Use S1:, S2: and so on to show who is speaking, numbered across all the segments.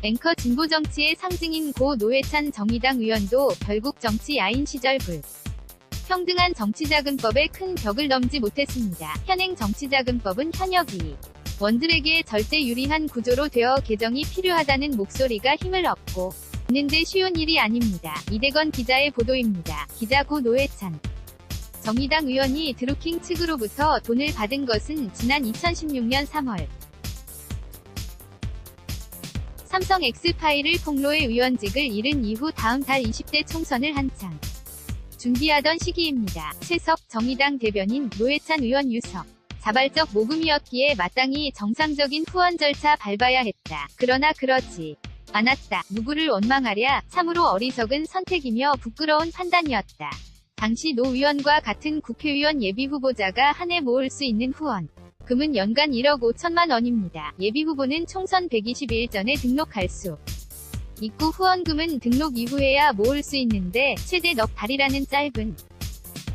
S1: 앵커 진보정치의 상징인 고 노회찬 정의당 의원도 결국 정치 야인 시절 불. 평등한 정치자금법에 큰 벽을 넘지 못했습니다. 현행 정치자금법은 현역이 원들에게 절대 유리한 구조로 되어 개정이 필요하다는 목소리가 힘을 얻고 있는데 쉬운 일이 아닙니다. 이대건 기자의 보도입니다. 기자 고 노회찬 정의당 의원이 드루킹 측으로부터 돈을 받은 것은 지난 2016년 3월 삼성 엑스파일을 폭로해 의원직을 잃은 이후 다음 달 20대 총선을 한창 준비하던 시기입니다. 최석 정의당 대변인 노회찬 의원 유석 자발적 모금이었기에 마땅히 정상적인 후원 절차 밟아야 했다. 그러나 그러지 않았다. 누구를 원망하랴 참으로 어리석은 선택이며 부끄러운 판단이었다. 당시 노 의원과 같은 국회의원 예비후보자가 한 해 모을 수 있는 후원 금은 연간 1억 5천만 원입니다. 예비 후보는 총선 120일 전에 등록할 수 있고 후원금은 등록 이후에야 모을 수 있는데 최대 넉 달이라는 짧은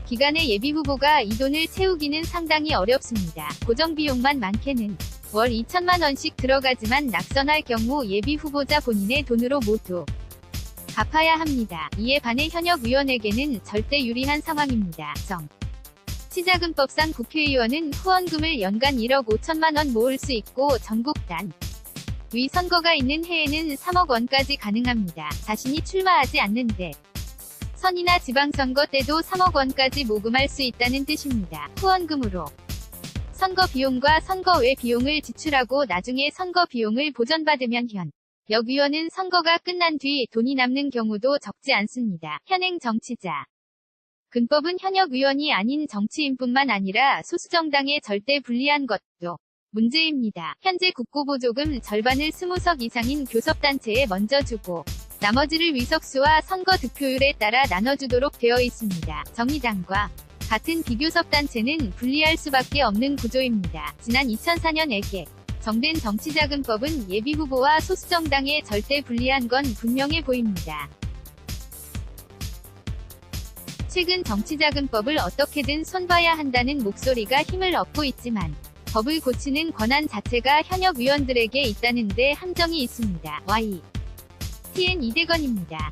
S1: 기간에 예비 후보가 이 돈을 채우기는 상당히 어렵습니다. 고정비용만 많게는 월 2천만 원씩 들어가지만 낙선할 경우 예비 후보자 본인의 돈으로 모두 갚아야 합니다. 이에 반해 현역 의원에게는 절대 유리한 상황입니다. 정. 치자금법상 국회의원은 후원금을 연간 1억 5천만 원 모을 수 있고 전국단 위 선거가 있는 해에는 3억 원까지 가능합니다. 자신이 출마하지 않는데 선이나 지방선거 때도 3억 원까지 모금할 수 있다는 뜻입니다. 후원금으로 선거 비용과 선거 외 비용을 지출하고 나중에 선거 비용을 보전받으면 현 역위원은 선거가 끝난 뒤 돈이 남는 경우도 적지 않습니다. 현행 정치자 근법은 현역 의원이 아닌 정치인뿐만 아니라 소수정당에 절대 불리한 것도 문제입니다. 현재 국고보조금 절반을 20석 이상인 교섭단체에 먼저 주고 나머지를 위석수와 선거 득표율에 따라 나눠주도록 되어 있습니다. 정의당과 같은 비교섭단체는 분리할 수밖에 없는 구조입니다. 지난 2004년 에게 정된 정치자금법은 예비후보와 소수정당에 절대 불리한 건 분명해 보입니다. 최근 정치자금법을 어떻게든 손봐야 한다는 목소리가 힘을 얻고 있지만 법을 고치는 권한 자체가 현역 의원들에게 있다는데 함정이 있습니다. Y. TN 이대건입니다.